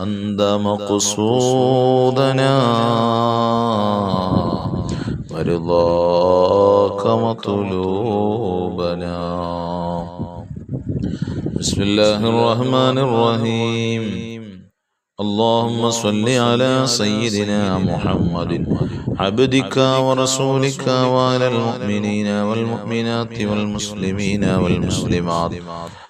أنت مقصودنا ورضاك مطلوبنا بسم الله الرحمن الرحيم اللهم صل على سيدنا محمد عبدك ورسولك وعلى المؤمنين والمؤمنات والمسلمين والمسلمات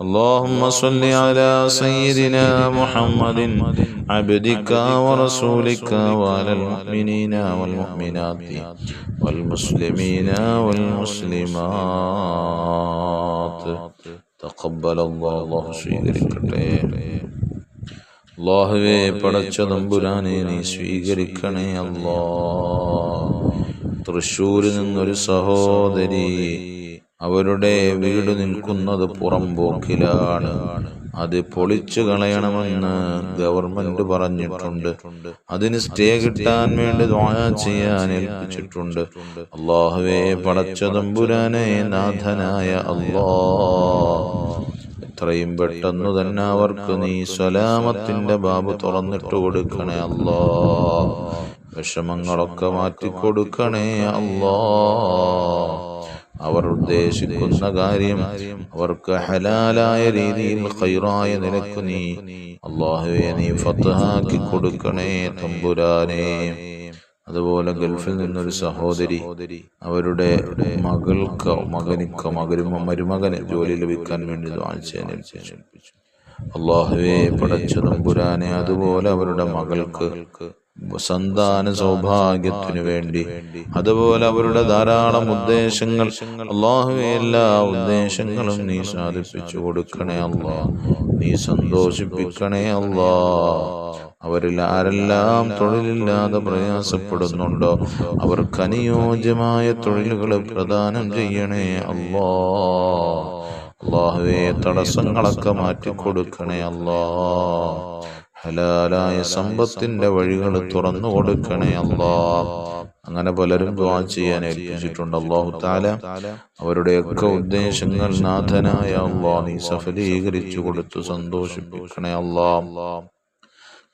اللهم صل على سيدنا محمد عبدك ورسولك وعلى المؤمنين والمؤمنات والمسلمين والمسلمات تقبل الله الله സ്വീകരിക്കട്ടെ അള്ളാഹുവെ പടച്ച തമ്പുരാനെ നീ സ്വീകരിക്കണേ അല്ലാ തൃശ്ശൂരിൽ നിന്നൊരു സഹോദരി അവരുടെ വീട് നിൽക്കുന്നത് പുറംപോക്കിലാണ് അത് പൊളിച്ചു കളയണമെന്ന് ഗവൺമെന്റ് പറഞ്ഞിട്ടുണ്ട്. അതിന് സ്റ്റേ കിട്ടാൻ വേണ്ടി ചെയ്യാൻ ഏൽപ്പിച്ചിട്ടുണ്ട്. അള്ളാഹുവെ പടച്ച തമ്പുരാനെ നാഥനായ അള്ളാ എത്രയും പെട്ടെന്ന് തന്നെ അവർക്ക് നീ സലാമത്തിന്റെ ബാബ് തുറന്നിട്ട് കൊടുക്കണേ അല്ലാ വിഷമങ്ങളൊക്കെ മാറ്റിക്കൊടുക്കണേ അല്ലാ അവർ ഉദ്ദേശിക്കുന്ന കാര്യം അവർക്ക് ഹലാലായ രീതിയിൽ ഖൈറായ നിനക്ക് നീ അള്ളാഹുവെ നീ ഫത്തഹാക്കി കൊടുക്കണേ തമ്പുരാനെ. അതുപോലെ ഗൾഫിൽ നിന്നൊരു സഹോദരി അവരുടെ മകൾക്ക് മകനിക്ക് മകരും മരുമകന് ജോലി ലഭിക്കാൻ വേണ്ടി ഏൽപ്പിച്ചു. അള്ളാഹുവെ പടച്ച തമ്പുരാനെ അതുപോലെ അവരുടെ മകൾക്ക് സന്താന സൗഭാഗ്യത്തിനു വേണ്ടി അതുപോലെ അവരുടെ ധാരാളം ഉദ്ദേശങ്ങൾ അള്ളാഹുവെ എല്ലാ ഉദ്ദേശങ്ങളും നീ സാധിപ്പിച്ചു കൊടുക്കണേ അല്ലാ നീ സന്തോഷിപ്പിക്കണേ അല്ലാ അവരിൽ ആരെല്ലാം തൊഴിലില്ലാതെ പ്രയാസപ്പെടുന്നുണ്ടോ അവർക്ക് അനുയോജ്യമായ തൊഴിലുകൾ പ്രദാനം ചെയ്യണേ അല്ലാ അള്ളാഹുവെ തടസ്സങ്ങളൊക്കെ മാറ്റിക്കൊടുക്കണേ അല്ലാ ഹലാലായ സമ്പത്തിന്റെ വഴികൾ തുറന്നു കൊടുക്കണേ അല്ലാ. അങ്ങനെ പലരും ദ്വാ ചെയ്യാൻ ഏൽപ്പിച്ചിട്ടുണ്ട്. അള്ളാഹു താല അവരുടെയൊക്കെ ഉദ്ദേശങ്ങൾ നാഥനായ അള്ളാ നീ സഫലീകരിച്ചു കൊടുത്തു സന്തോഷിപ്പിക്കണേ അല്ലാ.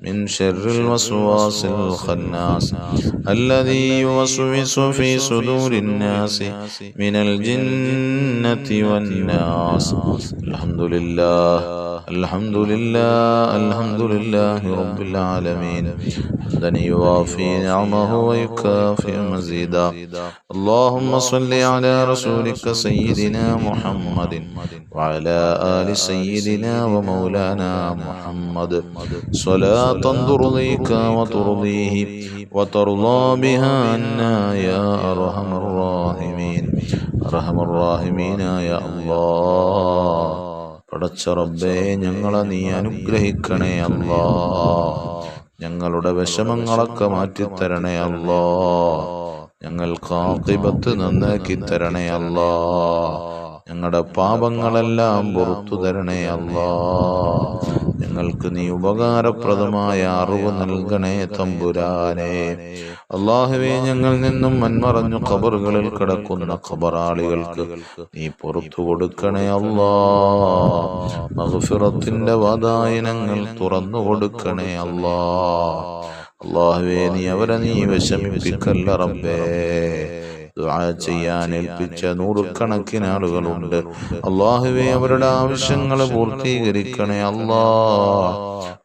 من شر الوسواس الخناس الذي يوسوس في صدور الناس من الجنة والناس. الحمد لله الحمد لله الحمد لله رب العالمين حمدا يوافي نعمه ويكافئ مزيدا اللهم صل على رسولك سيدنا محمد وعلى آل سيدنا ومولانا محمد صلاة ترضيك وترضيه وترضى بها عنا يا أرحم الراحمين أرحم الراحمين يا الله പടച്ച റബ്ബേ ഞങ്ങളെ നീ അനുഗ്രഹിക്കണേ അല്ലോ. ഞങ്ങളുടെ വിഷമങ്ങളൊക്കെ മാറ്റിത്തരണേ അല്ലോ. ഞങ്ങൾക്ക് ആക്കിബത്ത് നന്നാക്കി തരണേ അല്ലാ. ഞങ്ങളുടെ പാപങ്ങളെല്ലാം പുറത്തു തരണേ അല്ലാ ഞങ്ങൾക്ക് നീ ഉപകാരപ്രദമായ അറിവ് നൽകണേ തമ്പുരാനെ. അള്ളാഹുവെ ഞങ്ങൾ നിന്നും മന്മറഞ്ഞു ഖബറുകളിൽ കിടക്കുന്ന ഖബറാളികൾക്ക് നീ പുറത്തു കൊടുക്കണേ അല്ലാ വാതായനങ്ങൾ തുറന്നു കൊടുക്കണേ അല്ലാ അള്ളാഹുവെ നീ അവരെ നീ വിഷമിപ്പിക്കല്ല റബ്ബേ. ദുആ ചെയ്യാൻ ഏൽപ്പിച്ച നൂറുകണക്കിന് ആളുകളുണ്ട്. അള്ളാഹുവെ അവരുടെ ആവശ്യങ്ങൾ പൂർത്തീകരിക്കണേ അല്ലാ.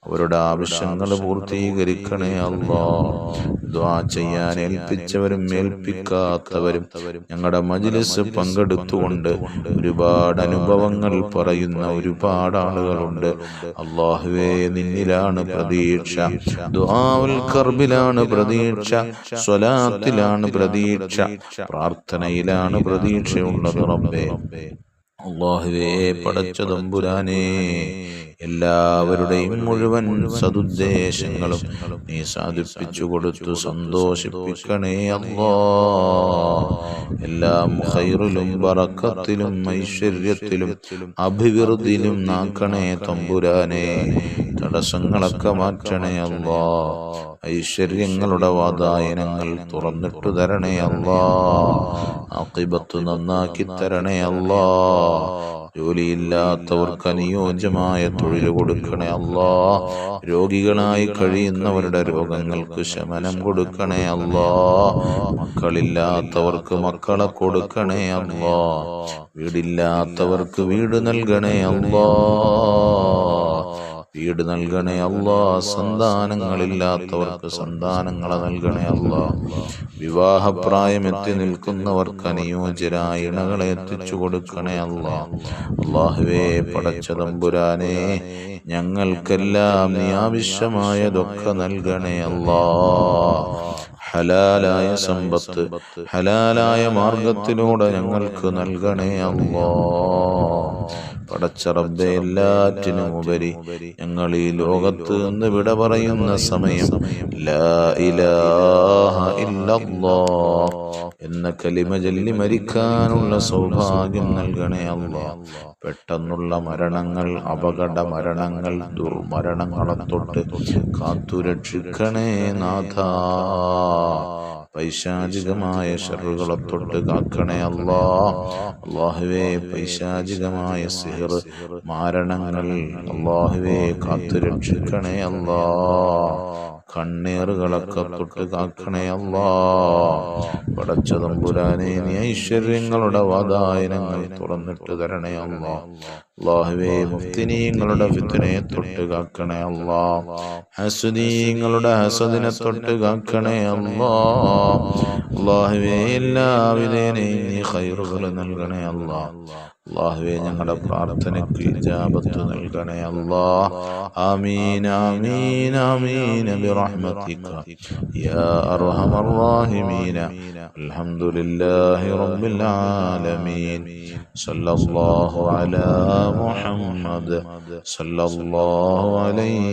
അവരുടെ ആവശ്യങ്ങൾ പൂർത്തീകരിക്കണേ അല്ലാ. ദ്വാ ചെയ്യാൻ ഏൽപ്പിച്ചവരും ഏൽപ്പിക്കാത്തവരും ഞങ്ങളുടെ മജിലിസ് പങ്കെടുത്തുകൊണ്ട് ഒരുപാട് അനുഭവങ്ങൾ പറയുന്ന ഒരുപാട് ആളുകളുണ്ട്. അള്ളാഹുവേ നിന്നിലാണ് പ്രതീക്ഷ. ദ്വാവുൽ കർബിലാണ് പ്രതീക്ഷ. സ്വലാത്തിലാണ് പ്രതീക്ഷ. പ്രാർത്ഥനയിലാണ് പ്രതീക്ഷയുള്ളത് റബ്ബേ. അള്ളാഹുവേ പടച്ച തമ്പുരാനേ എല്ലാവരുടെയും മുഴുവൻ സദുദ്ദേശങ്ങളും നീ സാധിപ്പിച്ചു കൊടുത്തു സന്തോഷിപ്പിക്കണേ അല്ലാ എല്ലാം ഹൈറിലും ബറക്കത്തിലും ഐശ്വര്യത്തിലും അഭിവൃദ്ധിയിലും നാക്കണേ തമ്പുരാനെ. തടസ്സങ്ങളൊക്കെ മാറ്റണേ അല്ലാ. ഐശ്വര്യങ്ങളുടെ വാതായനങ്ങൾ തുറന്നിട്ടു തരണേ അല്ലാ. അക്കിബത്ത് നന്നാക്കി തരണേ അല്ലാ. ജോലിയില്ലാത്തവർക്ക് അനുയോജ്യമായ തൊഴിൽ കൊടുക്കണേ അല്ലാ. രോഗികളായി കഴിയുന്നവരുടെ രോഗങ്ങൾക്ക് ശമനം കൊടുക്കണേ അല്ലാ. മക്കളില്ലാത്തവർക്ക് മക്കളെ കൊടുക്കണേ അല്ലാ. വീടില്ലാത്തവർക്ക് വീട് നൽകണേ അല്ലാ. വീട് നൽകണേ അല്ലാ. സന്താനങ്ങളില്ലാത്തവർക്ക് സന്താനങ്ങളെ നൽകണേ അല്ലാ. വിവാഹപ്രായമെത്തി നിൽക്കുന്നവർക്ക് അനുയോജ്യരായ ഇണകളെ എത്തിച്ചു കൊടുക്കണേ അല്ലാ. അള്ളാഹുവേ പടച്ച തമ്പുരാനെ ഞങ്ങൾക്കെല്ലാം നീ ആവശ്യമായതൊക്കെ നൽകണേ അല്ലാ. ഹലാലായ സമ്പത്ത് ഹലാലായ മാർഗത്തിലൂടെ ഞങ്ങൾക്ക് നൽകണേ അല്ലാ പടച്ചറബെ എല്ലാറ്റിനും ഉപരി ഞങ്ങൾ ഈ ലോകത്ത് നിന്ന് വിട പറയുന്ന സമയം എന്ന കലിമ ചൊല്ലി മരിക്കാനുള്ള സൗഭാഗ്യം നൽകണേ അല്ലാ പെട്ടെന്നുള്ള മരണങ്ങൾ അപകട മരണങ്ങൾ ദുർമരണങ്ങളെ തൊട്ട് കാത്തുരക്ഷിക്കണേ നാഥ. പൈശാചികമായ ഷറുകളെ തൊട്ട് കാക്കണേ അല്ലാ. അള്ളാഹുവേ പൈശാചികമായ സിഹർ മാരണങ്ങൾ അള്ളാഹുവേ കാത്തു രക്ഷിക്കണേ അല്ലാ. കണ്ണീറുകളൊക്കെ തൊട്ട് കാക്കണേ അല്ലാ. പടച്ച തമ്പുരാനെ നീ ഐശ്വര്യങ്ങളുടെ വാതായനങ്ങൾ തുറന്നിട്ട് തരണേ അല്ലാ. അള്ളാഹുവേ മുഫ്തിനീങ്ങളുടെ ഫിത്തിനെ തൊട്ട് കാക്കണേ അല്ലാ. ഹസുദീങ്ങളുടെ ഹസദിനെ തൊട്ട് കാക്കണേ അല്ലാ. അള്ളാഹുവേ എല്ലാവിധേനെയും നീ ഖൈറുകൾ നൽകണേ അല്ലാ. അള്ളാഹുവെ ഞങ്ങളുടെ പ്രാർത്ഥനയ്ക്ക് ഇജാബത്ത് നൽകണേ അല്ലാ. ആമീൻ ആമീൻ ആമീൻ ബിറഹ്മതിക യാ അർഹമർ റഹീമീൻ അൽഹംദുലില്ലാഹി റബ്ബിൽ ആലമീൻ. സല്ലല്ലാഹു അലാ മുഹമ്മദ്. സല്ലല്ലാഹു അലൈഹി